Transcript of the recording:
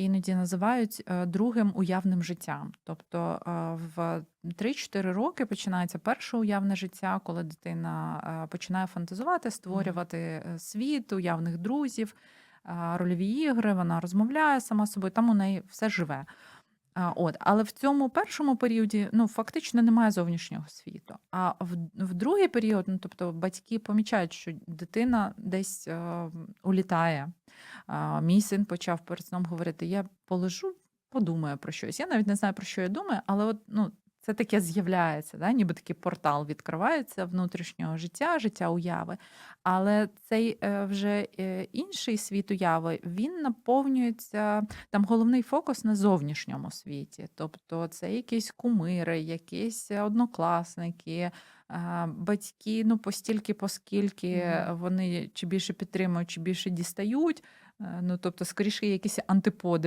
іноді називають е, другим уявним життям. Тобто е, в 3-4 роки починається перше уявне життя, коли дитина е, починає фантазувати, створювати світ, уявних друзів, рольові ігри, вона розмовляє сама з собою, там у неї все живе. От, але в цьому першому періоді ну фактично немає зовнішнього світу. А в, в другий період, ну тобто батьки помічають, що дитина десь е, улітає. Мій син почав перед сном говорити: я полежу, подумаю про щось. Я навіть не знаю, про що я думаю, але от ну. Це таке з'являється, да? ніби такий портал відкривається внутрішнього життя, життя уяви. Але цей е, вже е, інший світ уяви він наповнюється там головний фокус на зовнішньому світі. Тобто це якісь кумири, якісь однокласники, батьки, ну постільки, поскільки вони чи більше підтримують, чи більше дістають. Е, Ну, тобто, скоріше, якісь антиподи